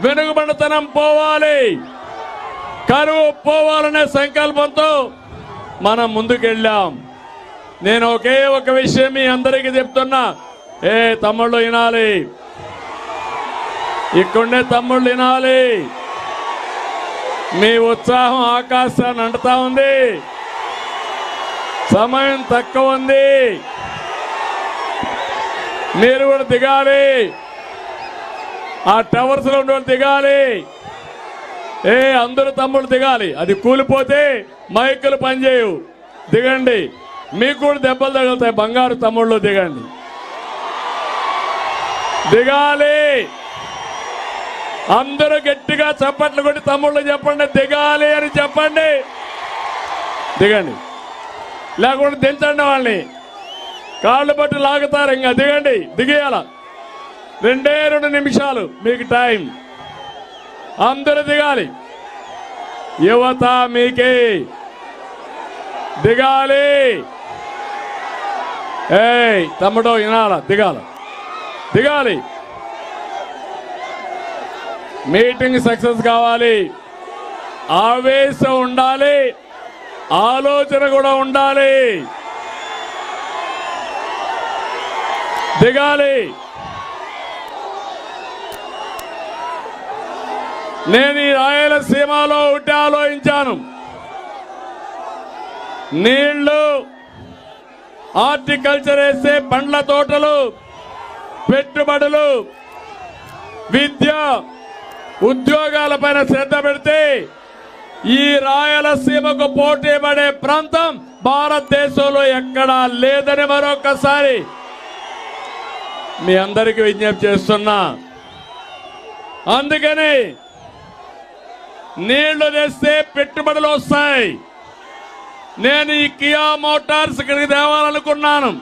వెనుకబడితనం పోవాలి. కరువు పోవాలనే సంకల్పంతో మనం ముందుకెళ్ళాం. నేను ఒకే ఒక విషయం మీ అందరికీ చెప్తున్నా. ఏ తమ్ముళ్ళు వినాలి. ఇక్కడే తమ్ముళ్ళు వినాలి. మీ ఉత్సాహం ఆకాశాన్ని అంటుతా ఉంది. సమయం తక్కువ ఉంది. మీరు కూడా దిగాలి. ఆ టవర్స్లో ఉన్న దిగాలి. ఏ అందరూ తమ్ముళ్ళు దిగాలి. అది కూలిపోతే మైకులు పనిచేయవు. దిగండి. మీకు కూడా దెబ్బలు తగులుతాయి. బంగారు తమ్ముళ్ళు దిగండి. దిగాలి. అందరూ గట్టిగా చప్పట్లు కొట్టి తమ్ముళ్ళు చెప్పండి. దిగాలి అని చెప్పండి. దిగండి. లేకుండా దించండి వాళ్ళని. కాళ్ళు బట్టి లాగుతారు ఇంకా. దిగండి. దిగేయాల? రెండే రెండు నిమిషాలు మీకు టైం. అందరూ దిగాలి. యువత మీకే. దిగాలి. ఏయ్ తమ్ముడో వినాల దిగాల. దిగాలి. మీటింగ్ సక్సెస్ కావాలి. ఆవేశం ఉండాలి. ఆలోచన కూడా ఉండాలి. దిగాలి. నేను ఈ రాయలసీమలో ఉంటే ఆలోచించాను. నీళ్ళు హార్టికల్చర్ వేసే పండ్ల తోటలు పెట్టుబడులు విద్య ఉద్యోగాల పైన శ్రద్ధ పెడితే ఈ రాయలసీమకు పోటీ పడే ప్రాంతం భారతదేశంలో ఎక్కడా లేదని మరొకసారి మీ అందరికీ విజ్ఞప్తి చేస్తున్నా. అందుకని నీళ్ళు తెస్తే పెట్టుబడులు వస్తాయి. నేను ఈ కియా మోటార్స్ ఇక్కడికి తేవాలనుకున్నాను.